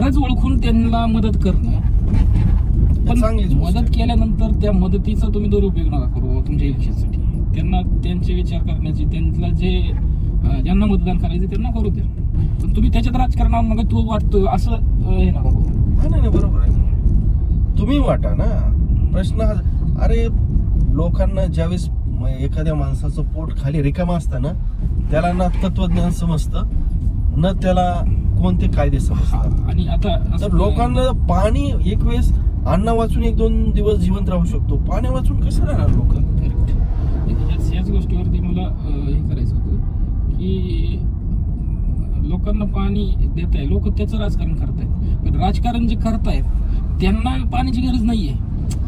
गरज ओळखून त्यांना मदत करणं. पण चांगलीच गोष्ट मदत आहे. केल्यानंतर त्या मदतीचा तुम्ही दुरुपयोग नका करू तुमच्या इलेक्शनसाठी त्यांना त्यांचे विचार करण्याची त्यांना जे अं, ज्यांना मतदान करायचे त्यांना करू द्या. पण तुम्ही त्याच्यात राजकारणावर मग तू वाटतो असं अं, हे नका करू. हा, नाही नाही बरोबर आहे. तुम्ही वाटा ना. प्रश्न हा अरे लोकांना ज्यावेळेस म- एखाद्या माणसाचं पोट खाली रिकामा असतं ना त्याला ना तत्वज्ञान समजतं न त्याला कोणते कायदे समजतात? आणि आता तर लोकांना पाणी एक वेळेस अन्न वाचून एक दोन दिवस जिवंत राहू शकतो. पाणी वाचून कसं राहणार लोक. याच गोष्टीवरती मला हे करायचं होतं की लोकांना पाणी देत आहे लोक त्याचं राजकारण करतायत. पण राजकारण जे करतायत त्यांना पाण्याची गरज नाहीये.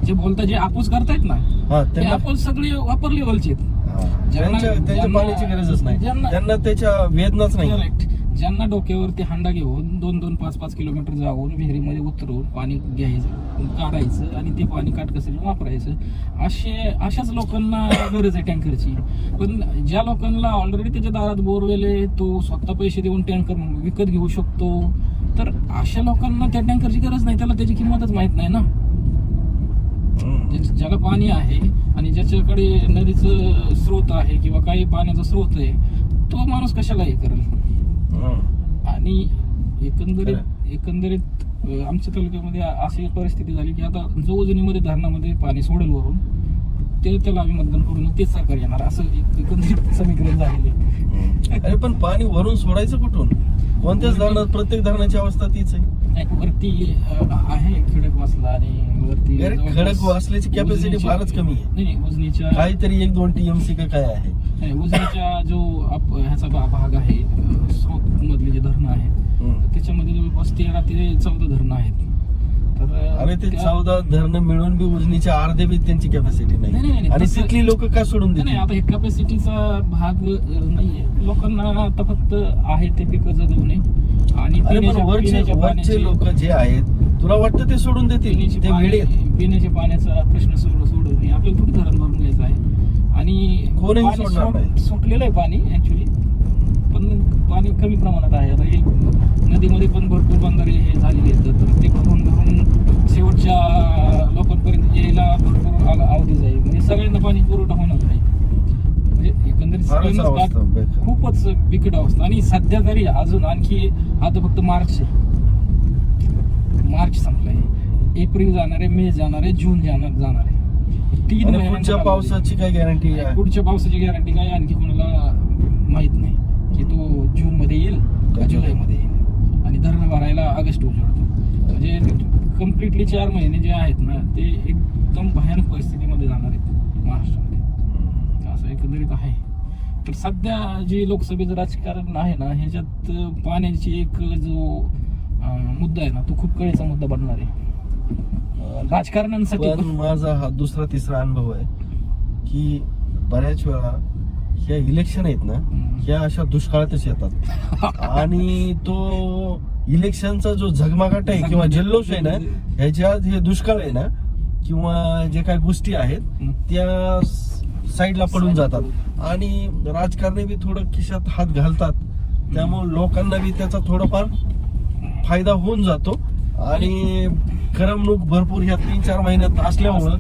जे बोलतात जे आपोस करतायत ना हा ते आपोस सगळे वापर लेवलचे आहेत त्यांच्या पाण्याची गरजच नाही. त्यांना त्याच्या वेदनाच नाही. करेक्ट ज्यांना डोक्यावरती हांडा घेऊन दोन दोन पाच पाच किलोमीटर जाऊन विहिरीमध्ये उतरून पाणी घ्यायचं काढायचं आणि ते पाणी काटकसरीने वापरायचं असे अशाच लोकांना गरज आहे टँकरची. पण ज्या लोकांना ऑलरेडी त्याच्या दारात बोरवेल आहे तो स्वतः पैसे देऊन टँकर विकत घेऊ शकतो. तर अशा लोकांना त्या टँकरची गरज नाही त्याला त्याची किंमतच माहीत नाही ना. ज्या- ज्याला पाणी आहे आणि ज्याच्याकडे नदीचं स्रोत आहे किंवा काही पाण्याचा स्रोत आहे तो माणूस कशाला हे करेल? आणि एकंदरीत एकंदरीत आमच्या तालुक्यामध्ये अशी परिस्थिती झाली की आता जो उजनीमध्ये धरणामध्ये पाणी सोडेल वरून ते त्याला आम्ही मतदान करून तेच सरकार येणार असं एक- एकंदरीत समीकरण झालेले अरे पण पाणी वरून सोडायचं कुठून? कोणत्याच धरणात प्रत्येक धरणाची अवस्था तीच आहे. वरती आहे खडक वासला आणि वरती खडक वासल्याची उजनीच्या- फारच कमी आहे. नाही उजनीच्या काहीतरी एक दोन टीएमसी का काय आहे? उजनीच्या जो ह्याचा भाग आहे अं, स्रोत मधले जे धरणं आहेत हम्म. त्याच्यामध्ये जवळपास तेरा ते चौदा धरणं आहेत. तर अरे ते त्या- चौदा धरणं मिळून बी उजनीच्या अर्धे बी त्यांची कॅपॅसिटी नाही, नाही, नाही नाही, आणि तसं- तिथली लोक का सोडून नाही नाही, देतील? आता हे कॅपॅसिटीचा भाग नाहीये. लोकांना आता फक्त आहे ते पिकं जगवणे. आणि अरे पण पिण्याच्या- वरचे पिण्याच्या वरचे पाण्याची- लोक जे आहेत तुला वाटतं ते सोडून देतील? ते वेळे. पाणी- पिण्याच्या पाण्याचा प्रश्न सोड सोडवणे. आपल्याला थोडी धरण भरून घ्यायचं आहे? आणि कोणीही पाणी सोडणार सोड- नाही. सुटलेलं आहे पाणी ऍक्च्युली पण कमी प्रमाणात आहे. आता हे नदीमध्ये पण भरपूर बंधारे हे झालेले आहेत. तर ते भरून भरून शेवटच्या लोकांपर्यंत यायला भरपूर अवधी जाईल म्हणजे सगळ्यांना पाणी पुरवठा होणार नाही म्हणजे एकंदरीत. खूपच बिकट अवस्था. आणि सध्या तरी अजून आणखी आता फक्त मार्च आहे. मार्च संपलाय. एप्रिल जाणार आहे मे जाणार आहे जून जाणार जाणार आहे. तीन पुढच्या. पावसाची काय गॅरंटी आहे? पुढच्या पावसाची गॅरंटी काय आणखी कोणाला माहीत नाही. की तो जून मध्ये येईल का जुलै मध्ये येईल? आणि धरण भरायला ऑगस्ट उजवडतो म्हणजे कम्प्लिटली चार महिने जे आहेत ना ते एकदम भयानक परिस्थितीमध्ये जाणार आहेत महाराष्ट्रामध्ये. असं एकंदरीत आहे. तर सध्या जे लोकसभेचं राजकारण आहे ना ह्याच्यात पाण्याची एक जो मुद्दा आहे ना तो खूप कळीचा मुद्दा बनणार आहे. राजकारण्यांसाठी पण माझा हा दुसरा तिसरा अनुभव आहे की बऱ्याच वेळा ह्या इलेक्शन आहेत ना. ह्या अशा दुष्काळातच येतात. आणि तो इलेक्शनचा जो झगमागाट आहे किंवा जल्लोष आहे ना ह्याच्यात हे दुष्काळ आहे ना किंवा जे काही गोष्टी आहेत. त्या साईडला पडून जातात. आणि राजकारणी बी थोडं खिशात हात घालतात. त्यामुळे लोकांना बी त्याचा थोडाफार फायदा होऊन जातो. आणि करमणूक भरपूर ह्या तीन चार महिन्यात असल्यामुळं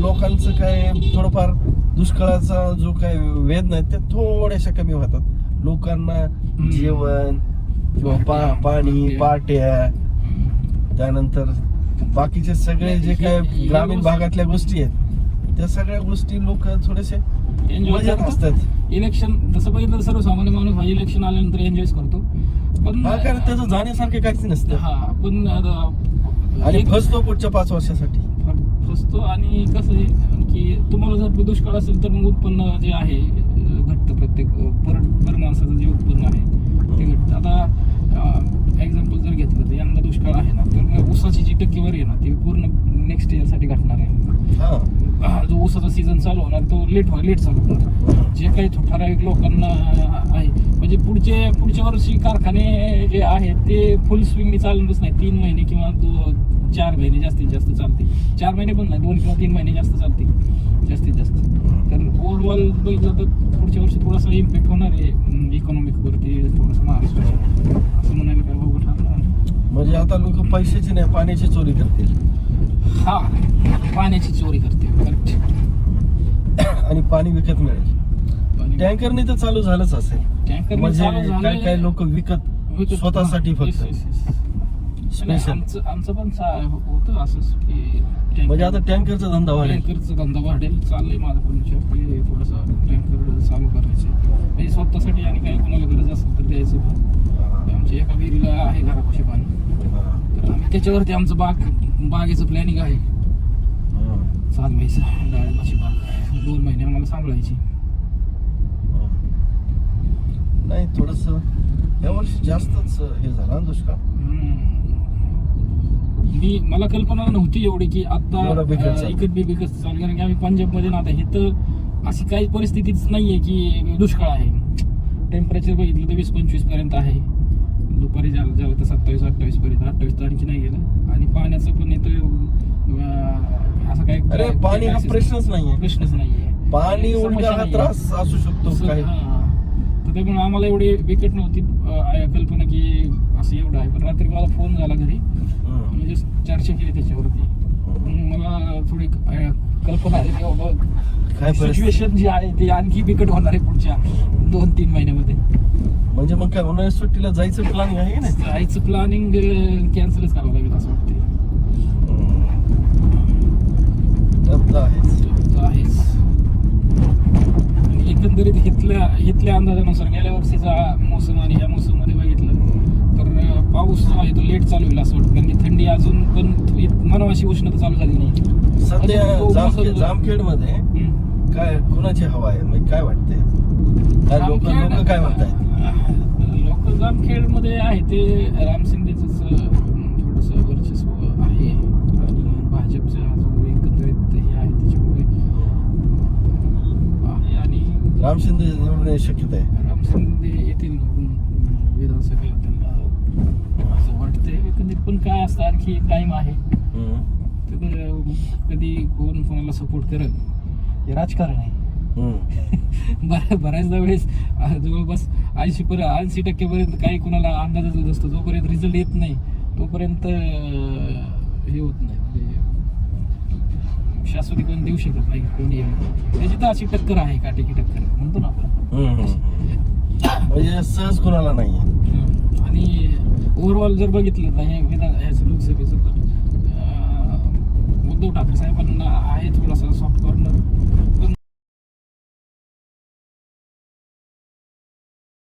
लोकांचं काय थोडंफार दुष्काळाचा जो काय वेदना आहे त्या थोड्याशा कमी होतात. लोकांना जेवण किंवा पा पाणी पाट्या त्यानंतर बाकीचे सगळे जे काय ग्रामीण भागातल्या गोष्टी आहेत त्या सगळ्या गोष्टी लोक थोडेसे असतात. इलेक्शन तसं बघितलं सर्वसामान्य माणूस हा इलेक्शन आल्यानंतर एन्जॉय करतो. पण त्याचं जाण्यासारखे काहीच नसतं. हा पण आणि फसतो पुढच्या पाच वर्षासाठी. फसतो आणि कसं की तुम्हाला जर दुष्काळ असेल तर मग उत्पन्न जे आहे घटतं प्रत्येक पर पर माणसाचं जे उत्पन्न आहे ते घटतं. आता एक्झाम्पल जर घेतलं तर यंदा दुष्काळ आहे ना तर ऊसाची जी टक्केवारी आहे ना ती पूर्ण नेक्स्ट इयरसाठी घटणार आहे. जो ऊसाचा सीझन चालू होणार तो लेट लेट चालू होणार. जे काही ठराविक लोकांना आहे. म्हणजे पुढचे पुढच्या वर्षी कारखाने जे आहेत ते फुल स्विंगनी चालणारच नाही. तीन महिने किंवा चार महिने जास्तीत जास्त चालते चार महिने पण नाही दोन किंवा तीन महिने जास्त चालते जास्तीत जास्त. तर ओव्हरऑल बघितलं तर पुढच्या वर्षी थोडासा इम्पॅक्ट होणार आहे. इकॉनॉमिक वरती थोडंसं महाराष्ट्राच्या असं म्हणायला काय बघू ठरणार म्हणजे आता लोक पैशाची नाही पाण्याची चोरी करतील. हा पाण्याची चोरी करते करेक्ट आणि पाणी विकत मिळेल. टँकरने तर चालू झालंच असेल. टँकर म्हणजे काय काय लोक विकत स्वतःसाठी फक्त. स्पेशल आमचं आमचं पण चा- होतं असंच की टँकर- म्हणजे आता टँकरचा धंदा वाढेल. टँकरचा धंदा वाढेल चाललंय माझं पण विचार की थोडासा टँकर चालू करायचे म्हणजे स्वतःसाठी आणि काही कोणाला गरज असेल तर द्यायचं पण. आमच्या एका विहिरीला आहे घरापाशी पाणी. तर आम्ही त्याच्यावरती आमचं बाग बागेचं प्लॅनिंग आहे. चालवायचं डाळिंबाची बाग. दोन महिने आम्हाला सांभाळायची. नाही थोडस या वर्षी जास्तच हे झालं ना दुष्काळ. हम्म. मी मला कल्पना नव्हती एवढी की आता. इकत बी बिकट चालू कारण की आम्ही पंजाबमध्ये ना आता हे तर अशी काही परिस्थितीच नाहीये की दुष्काळ आहे. टेम्परेचर बघितलं तर वीस पंचवीसपर्यंत आहे. दुपारी झालं झालं तर सत्तावीस अठ्ठावीस पर्यंत. अठ्ठावीस तर आणखी नाही गेलं. आणि पाण्याचं पण इथं अं, असं काय अरे पाणी हा प्रश्नच नाहीये. प्रश्नच नाहीये. पाणी. त्रास असू शकतो तर त्यामुळे आम्हाला एवढी विकेट नव्हती कल्पना की असं एवढं आहे. पण रात्री मला फोन झाला घरी. म्हणजे चर्चा केली त्याच्यावरती. मला थोडी कल्पना आली की बाबा सिच्युएशन जी आहे ती आणखी बिकट होणार आहे पुढच्या दोन तीन महिन्यामध्ये. म्हणजे मग काय उन्हाळ्यात सुट्टीला जायचं प्लॅनिंग आहे नाही? जायचं प्लॅनिंग कॅन्सलच करावं लागेल असं वाटते टप तर आहेच तर आहेच आणि एकंदरीत इथल्या इथल्या अंदाजानुसार गेल्या वर्षीचा मोसम आणि ह्या मोसममध्ये बघितलं तर पाऊस जो आहे तो लेट चालू होईल असं वाटतं. कारण की थंडी अजून पण मनावाशी उष्णता चालू झाली नाही. सध्या अजून तो जामखेड मोसम- जामखेडमध्ये हम्म. काय कुणाची हवा आहे? म्हणजे काय वाटते काय लोक लोक काय म्हणतायत? लोक जामखेडमध्ये आहे ते राम शिंदेच थोडस वर्चस्व आहे आणि भाजपचा जो एकंदरीत हे आहे त्याच्यामुळे आहे आणि राम शिंदे निवडण्याची शक्यता आहे. राम शिंदे येतील विधानसभेला त्यांना असं वाटतंय. एकंदरीत पण काय असतं आणखी टाइम आहे. तर कधी कोण कोणाला सपोर्ट करेल हे राजकारण आहे. बऱ्याचदा वेळेस जवळपास ऐंशी पर ऐंशी टक्क्यापर्यंत काही कुणाला अंदाजच नसतो. जोपर्यंत रिझल्ट येत नाही तोपर्यंत हे होत नाही. म्हणजे शाश्वती कोण देऊ शकत नाही कोणी त्याची तर अशी टक्कर आहे काटेकी टक्कर म्हणतो ना आपण. म्हणजे सहज कुणाला नाहीये आणि ओव्हरऑल जर बघितलं तर हे विधान ह्याचं लोकसभेचं तर उद्धव ठाकरे साहेबांना आहे थोडासा सॉफ्ट